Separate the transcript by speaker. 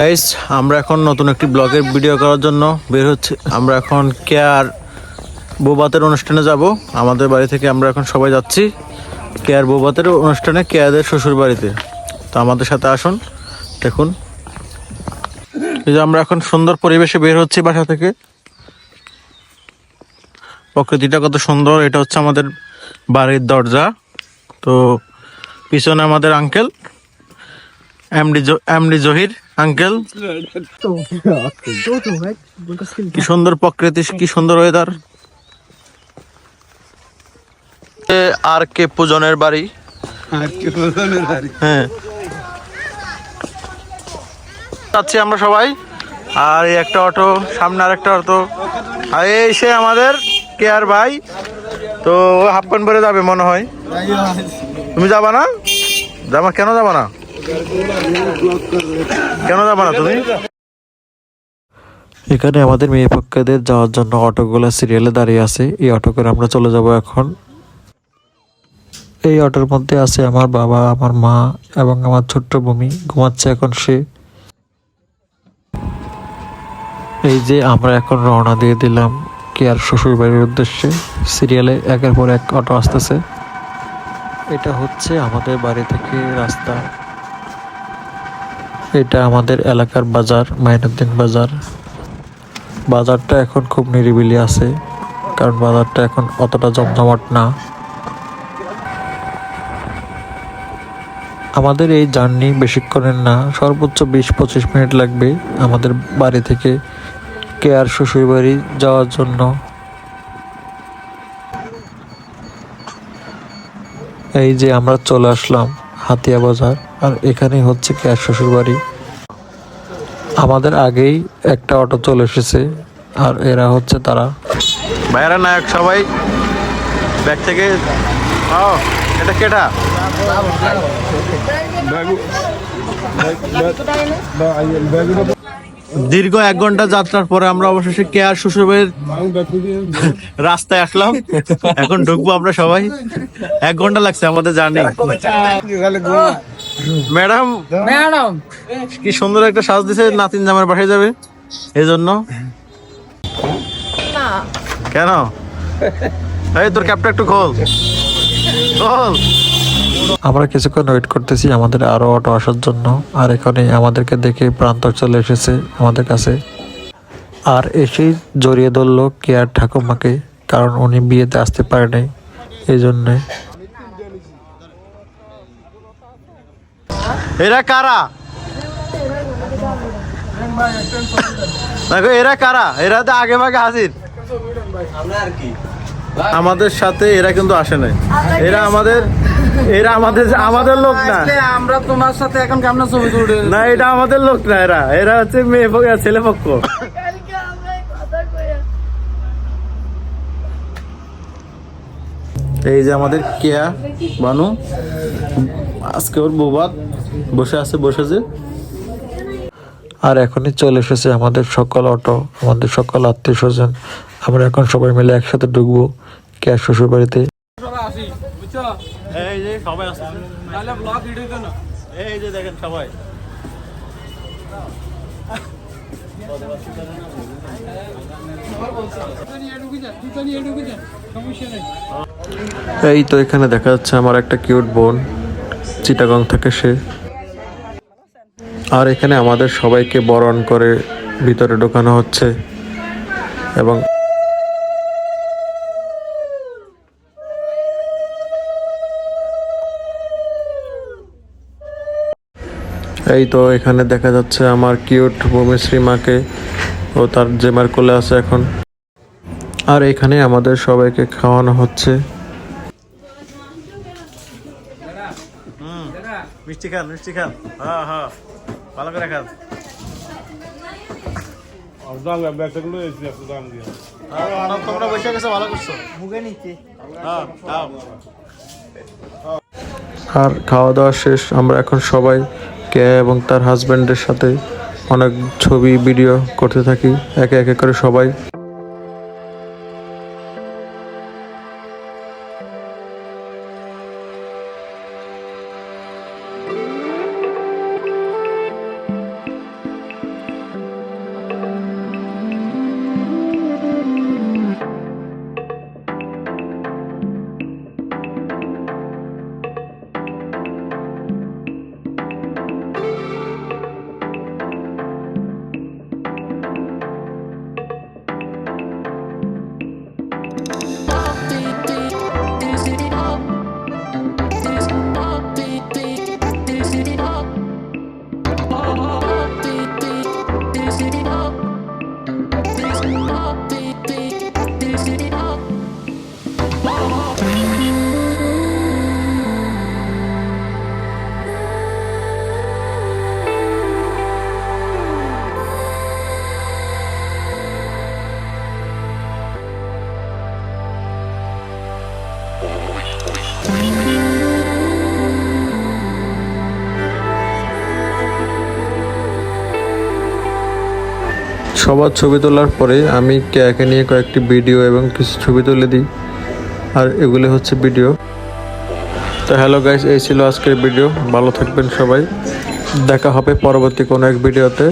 Speaker 1: Guys আমরা এখন নতুন একটি ব্লগের ভিডিও করার জন্য বের হচ্ছে। আমরা এখন কেয়ার বৌবাতের অনুষ্ঠানে যাব। আমাদের বাড়ি থেকে আমরা এখন সবাই যাচ্ছি কেয়ার বৌবাতের অনুষ্ঠানে কেয়াদের শ্বশুর বাড়িতে। তো আমাদের সাথে আসুন, দেখুন। এই যে আমরা এখন সুন্দর পরিবেশে বের হচ্ছি বাসা থেকে। প্রকৃতিটা কত সুন্দর, এটা হচ্ছে আমাদের বাড়ির দরজা। তো পিছনে আমাদের uncle MD MD Zahir uncle? কি সুন্দর প্রকৃতি কি সুন্দর ওয়েদার আর কে পূজনের বাড়ি? হ্যাঁ। যাচ্ছি আমরা সবাই। আর এই একটা অটো সামনে আর একটা অটো। আর এই সে আমাদের কেয়ার ভাই। তো হাফ প্যান্ট পরে যাবে মনে হয়। তুমি যাবা না? যাবা কেন যাবা না? কেন না তুমি? এখানে আমাদের মেয়ে পক্ষদের যাওয়ার জন্য অটোগুলো সিরিয়ালে দাঁড়িয়ে আছে। এই অটো করে আমরা চলে যাব এখন। এই অটোর মধ্যে আছে আমার বাবা, আমার মা এবং আমার ছোট্ট ভূমি ঘুমাচ্ছে এখন সে। এই যে আমরা এখন রওনা দিয়ে দিলাম কেয়ার শ্বশুর বাড়ির উদ্দেশ্যে। সিরিয়ালে একের পর এক অটো আসতেছে। এটা হচ্ছে আমাদের বাড়ি থেকে রাস্তা। এটা আমাদের এলাকার বাজার মাইনুদ্দিন বাজার। বাজারটা এখন খুব নিরিবিলি আছে, কারণ বাজারটা এখন অতটা জমজমাট না। আমাদের এই জার্নি বেশিক্ষণের না, সর্বোচ্চ বিশ পঁচিশ মিনিট লাগবে আমাদের বাড়ি থেকে কেয়ার শ্বশুর বাড়ি যাওয়ার জন্য। এই যে আমরা চলে আসলাম হাতিয়া বাজার। আর এখানেই হচ্ছে ক্যাশ শ্বশুর বাড়ি আমাদের আগেই একটা অটো চলে এসেছে, আর এরা হচ্ছে তারা। ভাইয়ারা, নায়ক সবাই, ব্যাগ থেকে এটা কেটা দীর্ঘ এক ঘণ্টা যাত্রার পরে আমরা অবশেষে কেয়ার শ্বশুরের রাস্তায় আসলাম। এখন ঢুকবো আমরা সবাই। এক ঘণ্টা লাগছে আমাদের জার্নি। Madam
Speaker 2: madam.
Speaker 1: কি সুন্দর একটা সাজ দিছে নাতিন জামার বাসায় যাবে? এই জন্য কেন? এই তোর ক্যাপটা একটু খোল। খোল। আমরা কিছুক্ষণ ওয়েট করতেছি আমাদের আরও অটো আসার জন্য। আর এখানে আমাদেরকে দেখে প্রান্তর চলে এসেছে আমাদের কাছে। আর এসেই জড়িয়ে ধরলো কেয়ার ঠাকুমাকে কারণ উনি বিয়েতে আসতে পারে নাই এই জন্যে এরা কারা? দেখো এরা কারা? এরা তো আগে ভাগে হাজির। আমাদের সাথে এরা কিন্তু আসে নাই। এরা আমাদের এরা আমাদের আমাদের লোক না।
Speaker 2: আমরা তোমার সাথে এখন কেমন ছবি
Speaker 1: না এটা আমাদের লোক না এরা। এরা হচ্ছে মেয়ে ছেলে পক্ষ। এই যে আমাদের কেয়া বানু। আজকে ওর বৌবাত বসে আছে বসে যে। আর এখনই চলে এসেছে আমাদের সকল অটো আমাদের সকল আত্মীয় স্বজন আমরা এখন সবাই মিলে একসাথে ঢুকবো কেয়া শ্বশুর বাড়িতে
Speaker 2: সবাই আসি বুঝছ
Speaker 1: এই যে সবাই আসছে।
Speaker 2: তাহলে ব্লগ ভিডিও দেন
Speaker 1: এই যে দেখেন সবাই। এই তো এখানে দেখা যাচ্ছে আমার একটা কিউট বোন, চিটাগং থেকে সে। আর এখানে আমাদের সবাইকে বরণ করে ভিতরে ঢোকানো হচ্ছে এবং এই তো এখানে দেখা যাচ্ছে আমার কিউট ভূমিশ্রী মাকে ও তার জেমার কোলে আছে এখন। আর এখানে আমাদের সবাইকে খাওয়ানো হচ্ছে। মিষ্টি খান মিষ্টি খান। হ্যাঁ হ্যাঁ ভালো করে খান। তোমরা বসে গেছো ভালো করছ।
Speaker 2: মুখে নিচ্ছে
Speaker 1: হ্যাঁ আর খাওয়া দাওয়া শেষ আমরা এখন সবাই কে এবং তার হাজব্যান্ডের সাথে অনেক ছবি ভিডিও করতে থাকি একে একে করে সবাই। সবার ছবি তোলার পরে আমি ক্যাকে নিয়ে কয়েকটি ভিডিও এবং কিছু ছবি তুলে দিই। আর এগুলি হচ্ছে ভিডিও। তো হ্যালো গাইস, এই ছিল আজকের ভিডিও। ভালো থাকবেন সবাই। দেখা হবে পরবর্তী কোনো এক ভিডিওতে।